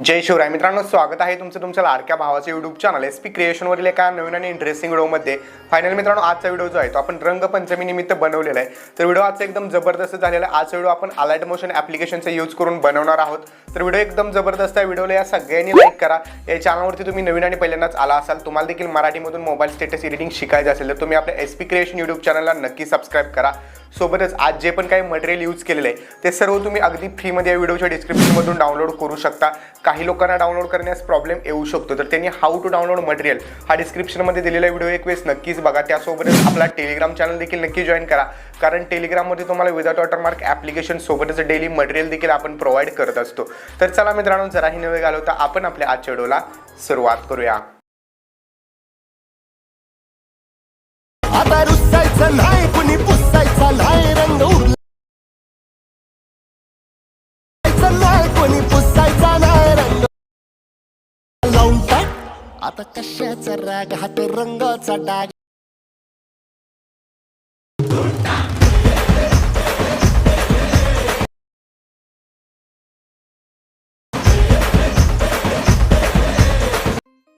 जय शिवराय. मित्रांनो स्वागत आहे तुमचं तुमच्या लाडक्या भावाचं युट्यूब चॅनल एस पी क्रिएशनवरील एका नवीन आणि इंटरेस्टिंग व्हिडिओमध्ये फायनल मित्रांनो आजचा व्हिडिओ जो आहे तो आपण रंगपंचमीनिमित्त बनवलेला आहे. तर व्हिडिओ आजचा एकदम जबरदस्त झालेला आहे. आजचा व्हिडिओ आपण अलाइट मोशन ॲप्लिकेशनचा यूज करून बनवणार आहोत. तर व्हिडिओ एकदम जबरदस्त आहे. व्हिडिओला या सगळ्यांनी लाईक करा. या चॅनलवरती तुम्ही नवीन आणि पहिल्यांदाच आला असाल तुम्हाला देखील मराठीमधून मोबाईल स्टेटस एडिटिंग शिकायचं असेल तर तुम्ही आपल्या एस पी क्रिएशन यूट्यूब चॅनलला नक्की सबस्क्राईब करा. सोबतच आज जे पण काही मटेरियल यूज केलेलं आहे ते सर्व तुम्ही अगदी फ्रीमध्ये या व्हिडिओच्या डिस्क्रिप्शनमधून डाउनलोड करू शकता. काही लोकांना डाउनलोड करण्यास प्रॉब्लेम येऊ शकतो. तर त्यांनी हाऊ टू डाउनलोड मटेरियल हा डिस्क्रिप्शनमध्ये दिलेला व्हिडिओ एक वेळेस नक्कीच बघा. त्यासोबतच आपला टेलिग्राम चॅनल देखील नक्की जॉईन करा. कारण टेलिग्राममध्ये तुम्हाला विदाउट वॉटरमार्क ॲप्लिकेशन सोबतच डेली मटेरियल देखील आपण प्रोव्हाइड करत असतो. तर चला मित्रांनो जराही नवे घालवता आपण आपल्या आजच्या व्हिडिओला सुरुवात करूया. आता रुसायचं नाही कुणी पुसायचा नाही आता कशाचा राग? हात रंगाचा डाग.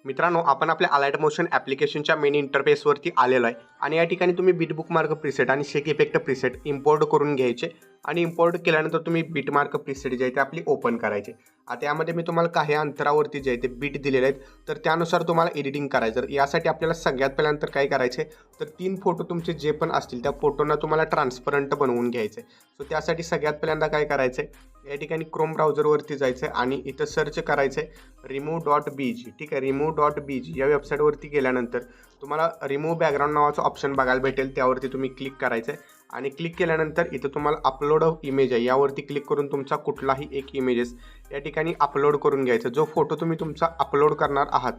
मित्रांनो आपण आपल्या अलाइट मोशन ॲप्लिकेशनच्या मेन इंटरफेसवरती आलेलो आहे. आणि या ठिकाणी तुम्ही बीटबुक मार्क प्रिसेट आणि शेक इफेक्ट प्रिसेट इम्पोर्ट करून घ्यायचे. आणि इम्पोर्ट केल्यानंतर तुम्ही बीट मार्क प्रिसेट जे आहे ते आपली ओपन करायचे. आता यामध्ये मी तुम्हाला काही अंतरावरती जे आहे ते बीट दिलेले आहेत. तर त्यानुसार तुम्हाला एडिटिंग करायचं तर यासाठी आपल्याला सगळ्यात पहिल्यांदा काय करायचे तर तीन फोटो तुमचे जे पण असतील त्या फोटोंना तुम्हाला ट्रान्सपरंट बनवून घ्यायचे. सो त्यासाठी सगळ्यात पहिल्यांदा काय करायचं या ठिकाणी क्रोम ब्राउझरवरती जायचं आणि इथं सर्च करायचं आहे रिमूव्ह डॉट बी जी ठीक आहे रिमूव्ह डॉट बी जी या वेबसाईटवरती गेल्यानंतर तुम्हाला रिमूव्ह बॅकग्राऊंड नावाचं ऑप्शन बघायला भेटेल. त्यावरती तुम्ही क्लिक करायचं आहे आणि क्लिक केल्यानंतर इथं तुम्हाला अपलोड ऑफ इमेज आहे. यावरती क्लिक करून तुमचा कुठलाही एक इमेजेस या ठिकाणी अपलोड करून घ्यायचा. जो फोटो तुम्ही तुमचा अपलोड करणार आहात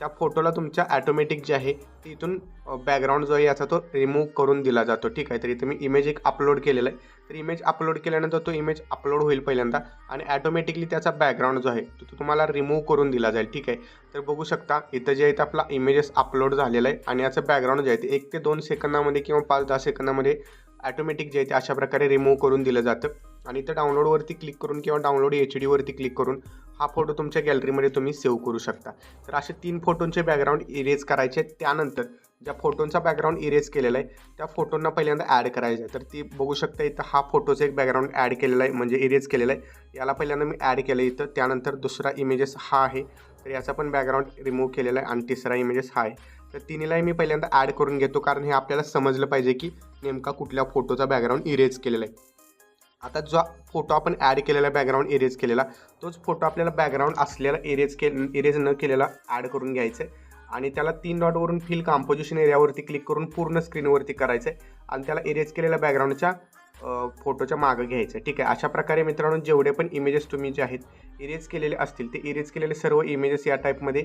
त्या फोटोला तुमच्या ॲटोमॅटिक जे आहे ते इथून बॅकग्राऊंड जो आहे याचा तो रिमूव्ह करून दिला जातो. ठीक आहे तर इथं मी इमेज एक अपलोड केलेला आहे. तर इमेज अपलोड केल्यानंतर तो इमेज अपलोड होईल पहिल्यांदा आणि ॲटोमॅटिकली त्याचा बॅकग्राऊंड जो आहे तो तो तुम्हाला रिमूव्ह करून दिला जाईल. ठीक आहे? तर बघू शकता इथं जे आहे ते आपला इमेजेस अपलोड झालेला आहे आणि याचं बॅकग्राऊंड जे आहे ते एक ते दोन सेकंदामध्ये किंवा पाच दहा सेकंदामध्ये ॲटोमॅटिक जे आहे ते अशा प्रकारे रिमूव्ह करून दिलं जातं. आणि इथं डाउनलोडवरती क्लिक करून किंवा डाउनलोड एच डीवरती क्लिक करून हा फोटो तुमच्या गॅलरीमध्ये तुम्ही सेव्ह करू शकता. तर असे तीन फोटोंचे बॅकग्राऊंड इरेज करायचे आहेत. त्यानंतर ज्या फोटोंचा बॅकग्राऊंड इरेज केलेला आहे त्या फोटोंना पहिल्यांदा ॲड करायचं आहे. तर ती बघू शकता इथं हा फोटोचा एक बॅकग्राऊंड ॲड केलेला आहे म्हणजे इरेज केलेला आहे. याला पहिल्यांदा मी ॲड केलं इथं. त्यानंतर दुसरा इमेजेस हा आहे. तर याचा पण बॅकग्राऊंड रिमूव्ह केलेला आहे आणि तिसरा इमेजेस हा आहे. तर तिन्हीलाही मी पहिल्यांदा ॲड करून घेतो कारण हे आपल्याला समजलं पाहिजे की नेमका कुठल्या फोटोचा बॅकग्राऊंड इरेज केलेला आहे. आता जो फोटो आपण ॲड केलेला बॅकग्राऊंड इरेज केलेला तोच फोटो आपल्याला बॅकग्राऊंड असलेला इरेज के इरेज न केलेला ॲड करून घ्यायचं आहे. आणि त्याला तीन डॉटवरून फिल कॉम्पोजिशन एरियावरती क्लिक करून पूर्ण स्क्रीनवरती करायचं आहे आणि त्याला इरेज केलेल्या बॅकग्राऊंडच्या फोटोच्या मागं घ्यायचं आहे ठीक आहे? अशा प्रकारे मित्रांनो जेवढे पण इमेजेस तुम्ही जे आहेत इरेज केलेले असतील ते इरेज केलेले सर्व इमेजेस या टाईपमध्ये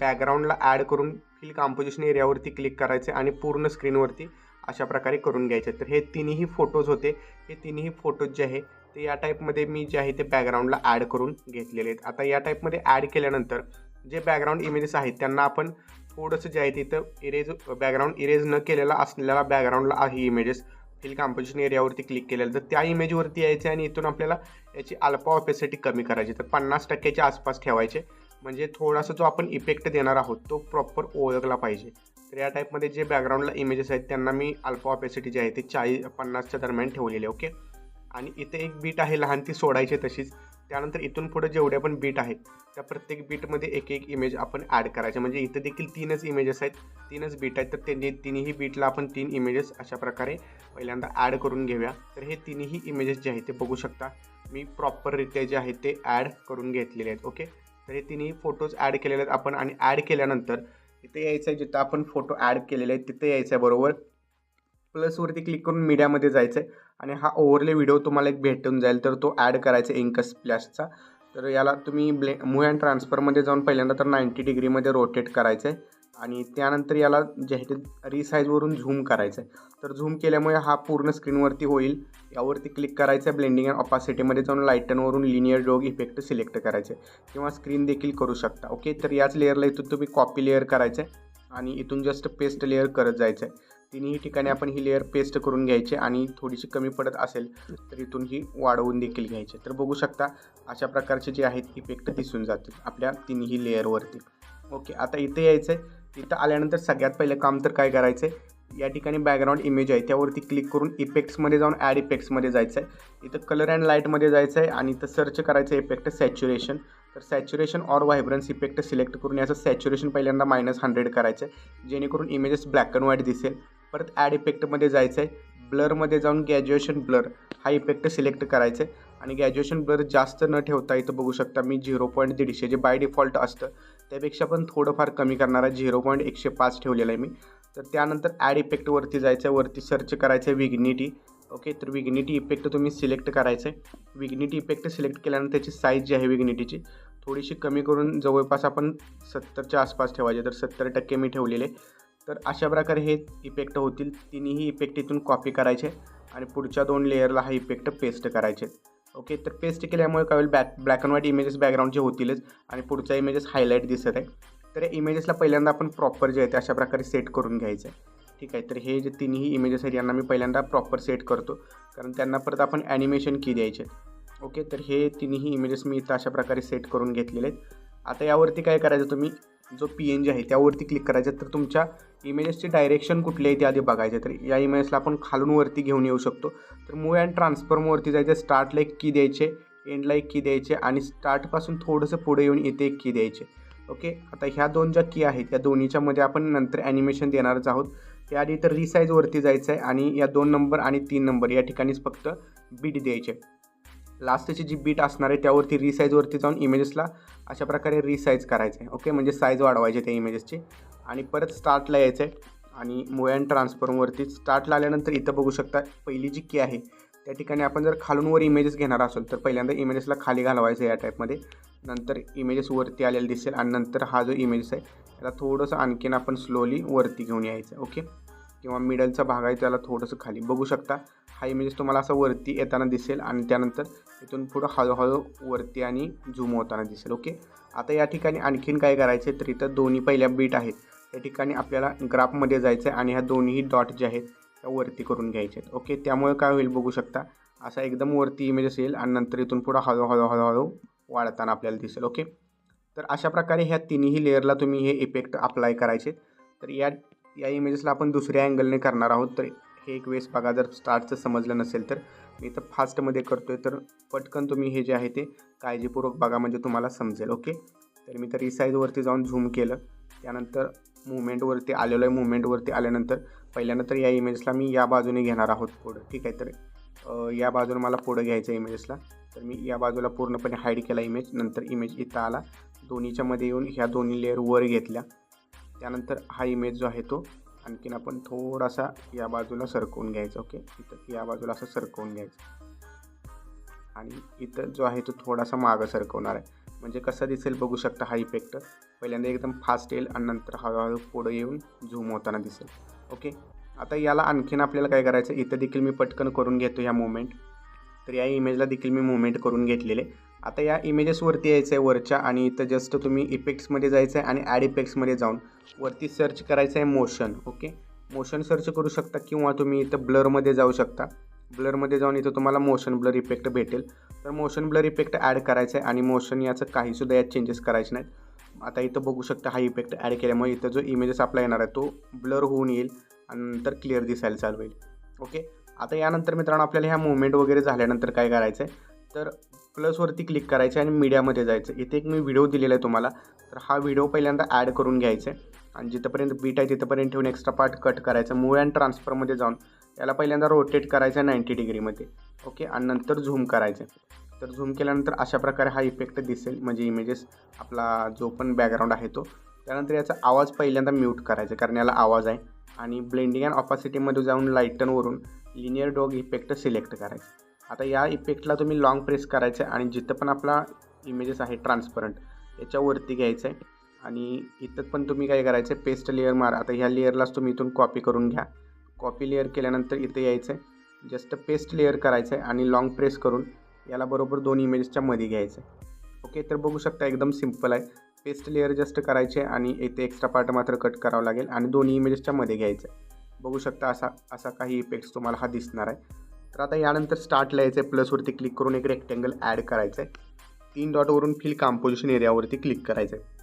बॅकग्राऊंडला ॲड करून फिल कॉम्पोजिशन एरियावरती क्लिक करायचे आणि पूर्ण स्क्रीनवरती अशा प्रकारे करून घ्यायचे तर हे तिन्ही फोटोज होते. हे तिन्ही फोटोज जे आहे ते या टाईपमध्ये मी जे आहे ते बॅकग्राऊंडला ॲड करून घेतलेले आहेत. आता या टाईपमध्ये ॲड केल्यानंतर जे बॅकग्राऊंड इमेजेस आहेत त्यांना आपण थोडंसं जे आहे तिथं इरेज बॅकग्राऊंड इरेज न केलेला असलेला बॅकग्राऊंडला आहे इमेजेस फिल कॉम्पोजिशन एरियावरती क्लिक केलेलं. तर त्या इमेजवरती यायचे आणि इथून आपल्याला याची अल्पा ऑपेसिटी कमी करायची. तर पन्नास टक्क्याच्या आसपास ठेवायचे. म्हणजे थोडासा जो आपण इफेक्ट देणार आहोत तो प्रॉपर ओळखला पाहिजे. तर या टाईपमध्ये जे बॅकग्राऊंडला इमेजेस आहेत त्यांना मी अल्फा ऑपेसिटी जी आहे ती चाळीस पन्नासच्या दरम्यान ठेवलेली आहे ओके आणि इथे एक बीट आहे लहान ती सोडायची तशीच. त्यानंतर इथून पुढे जेवढ्या पण बीट आहेत त्या प्रत्येक बीटमध्ये एक एक इमेज आपण ॲड करायचे. म्हणजे इथं देखील तीनच इमेजेस आहेत. तीनच बीट आहेत. तर त्यांनी तिन्ही बीटला आपण तीन इमेजेस अशा प्रकारे पहिल्यांदा ॲड करून घेऊया. तर हे तिन्ही इमेजेस जे आहेत ते बघू शकता. मी प्रॉपररित्या जे आहेत ते ॲड करून घेतलेले आहेत. ओके तर हे तिन्ही फोटोज ॲड केलेले आहेत आपण. आणि ॲड केल्यानंतर इथे यायचं आहे जिथं आपण फोटो ॲड केलेले आहेत तिथे यायचं आहे बरोबर प्लसवरती क्लिक करून मीडियामध्ये जायचं आहे आणि हा ओव्हरले व्हिडिओ तुम्हाला एक भेटून जाईल तर तो ॲड करायचा आहे इंकस तर याला तुम्ही ब्ले मूव्ह अँड ट्रान्सफरमध्ये जाऊन पहिल्यांदा तर नाईंटी डिग्रीमध्ये रोटेट करायचं आहे आणि त्यानंतर याला जे आहे ते रिसाईजवरून झूम करायचं आहे तर झूम केल्यामुळे हा पूर्ण स्क्रीनवरती होईल. यावरती क्लिक करायचं आहे ब्लेंडिंग अँड ऑपासिटीमध्ये जाऊन लाईटनवरून लिनियर डोग इफेक्ट सिलेक्ट करायचे किंवा स्क्रीन देखील करू शकता ओके? तर याच लेअरला इथून तुम्ही कॉपी लेअर करायचं आहे आणि इथून जस्ट पेस्ट लेअर करत जायचं आहे तिन्ही ठिकाणी आपण ही लेअर पेस्ट करून घ्यायची आणि थोडीशी कमी पडत असेल तर इथून ही वाढवून देखील घ्यायची. तर बघू शकता अशा प्रकारचे जे आहेत इफेक्ट दिसून जातील आपल्या तिन्ही लेअरवरती ओके आता इथे यायचं आहे इथं आल्यानंतर सगळ्यात पहिलं काम तर काय करायचं आहे या ठिकाणी बॅकग्राऊंड इमेज आहे. त्यावरती क्लिक करून इफेक्ट्समध्ये जाऊन ॲड इफेक्ट्समध्ये जायचं आहे इथं कलर अँड लाईटमध्ये जायचं आहे आणि इथं सर्च करायचं आहे इफेक्ट सॅच्युरेशन तर saturation or vibrance effect select करून याचं सॅच्युरेशन पहिल्यांदा मायनस हंड्रेड करायचं आहे जेणेकरून इमेजेस ब्लॅक अँड व्हाईट दिसेल. परत ॲड इफेक्टमध्ये जायचं आहे ब्लरमध्ये जाऊन ग्रॅज्युएशन ब्लर हा इफेक्ट सिलेक्ट करायचा आहे आणि ग्रॅज्युएशन ब्लर जास्त न ठेवता इथं बघू शकता मी झिरो पॉईंट दीडशे जे बाय डिफॉल्ट असतं त्यापेक्षा पण थोडंफार कमी करणारा झिरो पॉईंट एकशे पाच ठेवलेला आहे मी. तर त्यानंतर ॲड इफेक्टवरती जायचं आहे वरती सर्च करायचं आहे विग्निटी ओके तर विग्निटी इफेक्ट तुम्ही सिलेक्ट करायचं आहे विग्निटी इफेक्ट सिलेक्ट केल्यानंतर त्याची साईज जी आहे विग्निटीची थोडीशी कमी करून जवळपास आपण सत्तरच्या आसपास ठेवायचे. तर सत्तर टक्के मी ठेवलेले. तर अशा प्रकारे हे इफेक्ट होतील. तिन्ही इफेक्ट इथून कॉपी करायचे आणि पुढच्या दोन लेअरला हा इफेक्ट पेस्ट करायचे. ओके तर पेस्ट केल्यामुळे काय होईल? Back black and white images बॅकग्राऊंडचे होतीलच आणि पुढचा इमेजेस हायलाईट दिसत आहे. तर या इमेजेसला पहिल्यांदा आपण प्रॉपर जे आहे ते अशा प्रकारे सेट करून घ्यायचं. आहे ठीक आहे तर हे जे तिन्ही इमेजेस आहेत यांना मी पहिल्यांदा प्रॉपर सेट करतो. कारण त्यांना परत आपण ॲनिमेशन की द्यायचे. ओके तर हे तिन्ही इमेजेस मी इथं अशा प्रकारे सेट करून घेतलेले आहेत. आता यावरती काय करायचं तुम्ही? जो पी एन जी आहे त्यावरती क्लिक करायचं. तर तुमच्या इमेजेसची डायरेक्शन कुठली आहे ते आधी बघायचं. तर या इमेजेसला आपण खालून वरती घेऊन येऊ शकतो. तर मूव अँड ट्रान्सफॉर्मवरती जायचं. स्टार्टला एक की द्यायचे एंडला एक की द्यायचे आणि स्टार्टपासून थोडंसं पुढे येऊन इथे एक की द्यायचे. ओके आता ह्या दोन ज्या की आहेत या दोन्हीच्या मध्ये आपण नंतर ॲनिमेशन देणारच आहोत. त्याआधी तर रिसाईजवरती जायचं आहे आणि या दोन नंबर आणि तीन नंबर या ठिकाणीच फक्त बीट द्यायचे. लास्टची जी बीट असणार आहे त्यावरती रिसाईजवरती जाऊन इमेजेसला अशा प्रकारे रिसाईज करायचं आहे ओके म्हणजे साईज वाढवायचे त्या इमेजेसची आणि परत स्टार्टला यायचं आहे आणि मूव अँड ट्रान्सफॉर्मवरती स्टार्टला आल्यानंतर इथं बघू शकता पहिली जी की आहे त्या ठिकाणी आपण जर खालूनवर इमेजेस घेणार असेल तर पहिल्यांदा इमेजेसला खाली घालवायचं या टाईपमध्ये नंतर इमेजेस वरती आलेलं दिसेल आणि नंतर हा जो इमेजेस आहे त्याला थोडंसं आणखीन आपण स्लोली वरती घेऊन यायचं ओके किंवा मिडलचा भाग आहे त्याला थोडंसं खाली. बघू शकता हा इमेजेस म्हणजे तुम्हाला असं वरती येताना दिसेल आणि त्यानंतर इथून पुढं हळूहळू वरती आणि झूम होताना दिसेल ओके आता या ठिकाणी आणखीन काय करायचे तर इथं दोन्ही पहिल्या बीट आहेत. त्या ठिकाणी आपल्याला ग्राफमध्ये जायचं आहे आणि ह्या दोन्ही डॉट जे आहेत त्या वरती करून घ्यायचे आहेत ओके त्यामुळे काय होईल बघू शकता असा एकदम वरती इमेजेस येईल आणि नंतर इथून पुढं हळूहळू हळूहळू वाढताना आपल्याला दिसेल ओके तर अशा प्रकारे ह्या तिन्ही लेअरला तुम्ही हे इफेक्ट अप्लाय करायचे. तर या या इमेजेसला आपण दुसऱ्या अँगलने करणार आहोत. तर हे एक वेळेस बघा जर स्टार्टचं समजलं नसेल तर. मी तर फास्टमध्ये करतो आहे तर पटकन तुम्ही हे जे आहे ते काळजीपूर्वक बघा म्हणजे तुम्हाला समजेल ओके? तर मी तर रिसाईजवरती जाऊन झूम केलं. त्यानंतर मुवमेंटवरती आलेलो आहे. मुवमेंटवरती आल्यानंतर पहिल्यांदा तर या इमेजला मी या बाजूने घेणार आहोत पुढं ठीक आहे? तर या बाजूने मला पुढं घ्यायचं आहे इमेजेसला तर मी या बाजूला पूर्णपणे हाईड केला इमेज नंतर इमेज इथं आला. दोन्हीच्यामध्ये येऊन ह्या दोन्ही लेअर वर घेतल्या. त्यानंतर हा इमेज जो आहे तो आणखीन आपण थोडासा या बाजूला सरकवून घ्यायचा ओके? इथं या बाजूला असं सरकवून घ्यायचं. आणि इथं जो आहे तो थोडासा मागं सरकवणार आहे. म्हणजे कसं दिसेल बघू शकता हा इफेक्ट पहिल्यांदा एकदम फास्ट येईल आणि नंतर हळूहळू पुढं येऊन झूम होताना दिसेल. ओके? आता याला आणखीन आपल्याला काय करायचं इथं देखील मी पटकन करून घेतो ह्या मुवमेंट तर या इमेजला देखील मी मुवमेंट करून घेतलेले. आता या इमेजेसवरती यायचं आहे वरच्या आणि इथं जस्ट तुम्ही इफेक्ट्समध्ये जायचं आहे आणि ॲड इफेक्ट्समध्ये जाऊन. वरती सर्च करायचं आहे मोशन ओके मोशन सर्च करू शकता किंवा तुम्ही इथं ब्लरमध्ये जाऊ शकता. ब्लरमध्ये जाऊन इथं तुम्हाला मोशन ब्लर इफेक्ट भेटेल. तर मोशन ब्लर इफेक्ट ॲड करायचं आहे आणि मोशन याचं काहीसुद्धा यात चेंजेस करायचे नाहीत. आता इथं बघू शकता हा इफेक्ट ॲड केल्यामुळे इथं जो इमेजेस आपला येणार आहे तो ब्लर होऊन येईल आणि नंतर क्लिअर दिसायला चालू होईल. ओके आता यानंतर मित्रांनो आपल्याला ह्या मुवमेंट वगैरे झाल्यानंतर काय करायचं आहे तर प्लसवरती क्लिक करायचं आणि मीडियामध्ये जायचं. इथे एक मी व्हिडिओ दिलेला आहे तुम्हाला. तर हा व्हिडिओ पहिल्यांदा ॲड करून घ्यायचा आहे. आणि जिथंपर्यंत बीट आहे तिथंपर्यंत ठेवून एक्स्ट्रा पार्ट कट करायचा. मूळ अँड ट्रान्सफरमध्ये जाऊन याला पहिल्यांदा रोटेट करायचं आहे नाईंटी डिग्रीमध्ये ओके आणि नंतर झूम करायचं. तर झूम केल्यानंतर अशा प्रकारे हा इफेक्ट दिसेल. म्हणजे इमेजेस आपला जो पण बॅकग्राऊंड आहे तो. त्यानंतर याचा आवाज पहिल्यांदा म्यूट करायचा कारण याला आवाज आहे. आणि ब्लेंडिंग अँड ऑपॉसिटीमध्ये जाऊन लाईटनवरून लिनियर डॉग इफेक्ट सिलेक्ट करायचं. आता या इफेक्टला तुम्ही लॉंग प्रेस करायचं आहे आणि जिथं पण आपला इमेजेस आहे ट्रान्सपरंट याच्यावरती घ्यायचं आहे आणि इथं पण तुम्ही काय करायचं आहे पेस्ट लेअर मार. आता ह्या लेअरलाच तुम्ही इथून कॉपी करून घ्या. कॉपी लेअर केल्यानंतर इथं यायचं आहे जस्ट पेस्ट लेअर करायचं आहे आणि लॉंग प्रेस करून याला बरोबर दोन इमेजेसच्या मध्ये घ्यायचं आहे ओके तर बघू शकता एकदम सिंपल आहे. पेस्ट लेअर जस्ट करायचे आणि इथे एक्स्ट्रा पार्ट मात्र कट करावं लागेल आणि दोन्ही इमेजेसच्या मध्ये घ्यायचं आहे बघू शकता असा असा काही इफेक्ट्स तुम्हाला हा दिसणार आहे. तर आता यानंतर स्टार्टला यायचं आहे प्लसवरती क्लिक करून एक रेक्टँगल ॲड करायचं आहे तीन डॉटवरून फिल कॉम्पोजिशन एरियावरती क्लिक करायचं आहे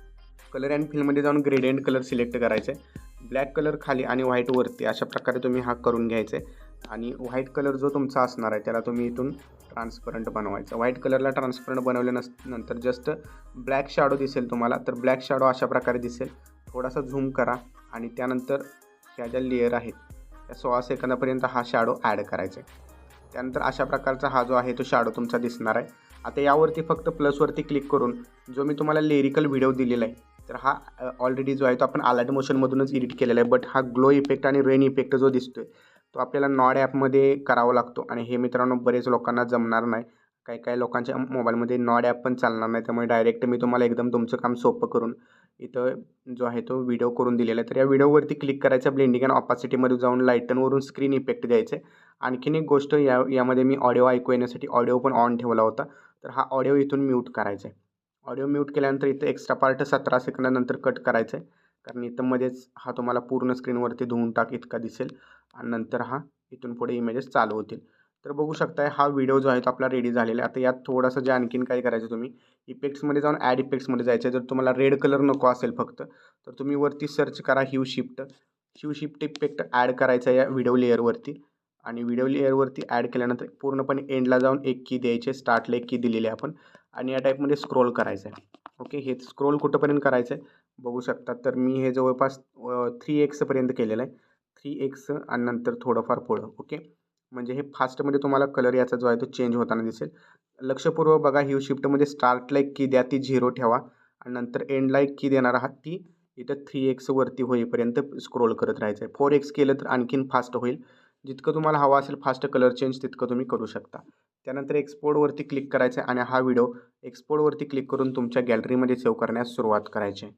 कलर अँड फिलमध्ये जाऊन ग्रेडियंट कलर सिलेक्ट करायचं आहे ब्लॅक कलर खाली आणि व्हाईटवरती अशा प्रकारे तुम्ही हा करून घ्यायचा आहे आणि व्हाईट कलर जो तुमचा असणार आहे त्याला तुम्ही इथून ट्रान्सपरंट बनवायचं. व्हाईट कलरला ट्रान्सपरंट बनवल्या नस नंतर जस्ट ब्लॅक शॅडो दिसेल तुम्हाला. तर ब्लॅक शॅडो अशा प्रकारे दिसेल. थोडासा झूम करा आणि त्यानंतर ह्या ज्या लेअर आहेत त्या सोळा सेकंदापर्यंत हा शॅडो ॲड करायचा आहे त्यानंतर अशा प्रकारचा हा जो आहे तो शाडो तुमचा दिसणार आहे. आता यावरती फक्त प्लसवरती क्लिक करून जो मी तुम्हाला लिरिकल व्हिडिओ दिलेला आहे तर हा ऑलरेडी जो आहे तो आपण आलाट मोशनमधूनच एडिट केलेला आहे. बट हा ग्लो इफेक्ट आणि रेन इफेक्ट जो दिसतो आहे तो आपल्याला नॉड ॲपमध्ये करावा लागतो. आणि हे मित्रांनो बरेच लोकांना जमणार नाही. काही काही लोकांच्या मोबाईलमध्ये नॉड ॲप पण चालणार नाही. त्यामुळे डायरेक्ट मी तुम्हाला एकदम तुमचं काम सोपं करून इथं जो आहे तो व्हिडिओ करून दिलेला आहे. तर या व्हिडिओवरती क्लिक करायचं ब्लेंडिंग अँड ऑपॉसिटीमध्ये जाऊन लाईटनवरून स्क्रीन इफेक्ट द्यायचे. आणखीन एक गोष्ट या यामध्ये मी ऑडिओ ऐकू येण्यासाठी ऑडिओ पण ऑन ठेवला होता. तर हा ऑडिओ इथून म्यूट करायचा आहे ऑडिओ म्यूट केल्यानंतर इथं एक्स्ट्रा पार्ट सतरा सेकंदानंतर कट करायचं आहे कारण इथं मध्येच हा तुम्हाला पूर्ण स्क्रीनवरती धुवून टाक इतका दिसेल. आणि नंतर हा इथून पुढे इमेजेस चालू होतील. तर बघू शकताय हा व्हिडिओ जो आहे तो आपला रेडी झालेला आहे. आता यात थोडंसं जे आणखीन काय करायचं तुम्ही इफेक्ट्समध्ये जाऊन ॲड इफेक्ट्समध्ये जायचं आहे जर तुम्हाला रेड कलर नको असेल फक्त तर तुम्ही वरती सर्च करा hue shift hue shift effect add करायचा या व्हिडिओ लेअरवरती आणि व्हिडिओ लेअरवरती ॲड केल्यानंतर पूर्णपणे एंडला जाऊन एक की द्यायचे स्टार्टला एक की दिलेली आहे आपण. आणि या टाईपमध्ये स्क्रोल करायचं आहे. ओके हे स्क्रोल कुठंपर्यंत करायचं आहे? बघू शकता. तर मी हे जवळपास थ्री एक्सपर्यंत केलेलं आहे. थ्री एक्स आणि नंतर थोडंफार पुढं. ओके म्हणजे हे फास्टमध्ये तुम्हाला कलर याचा जो आहे तो चेंज होताना दिसेल. लक्षपूर्वक बघा ह्यू शिफ्टमध्ये स्टार्टला एक की द्या ती झिरो ठेवा. आणि नंतर एंडला एक की देणार आहात ती इथं थ्री एक्सवरती होईपर्यंत स्क्रोल करत राहायचं आहे. फोर एक्स केलं तर आणखीन फास्ट होईल. जितकं तुम्हाला हवा असेल फास्ट कलर चेंज तितकं तुम्ही करू शकता. त्यानंतर एक्सपोर्टवरती क्लिक करायचं आहे आणि हा व्हिडिओ एक्सपोर्टवरती क्लिक करून तुमच्या गॅलरीमध्ये सेव्ह करण्यास सुरुवात करायची. आहे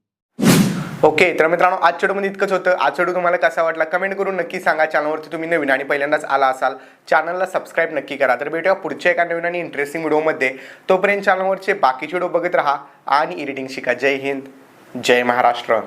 ओके तर मित्रांनो आज चेडूमध्ये म्हणजे इतकंच होतं. आज चेडू तुम्हाला कसा वाटला कमेंट करून नक्की सांगा. चॅनलवरती तुम्ही नवीन आणि पहिल्यांदाच आला असाल चॅनलला सबस्क्राईब नक्की करा. तर भेटूया पुढच्या एका नवीन आणि इंटरेस्टिंग व्हिडिओमध्ये तोपर्यंत चॅनलवरचे बाकीचे व्हिडिओ बघत राहा आणि एडिटिंग शिका. जय हिंद जय महाराष्ट्र.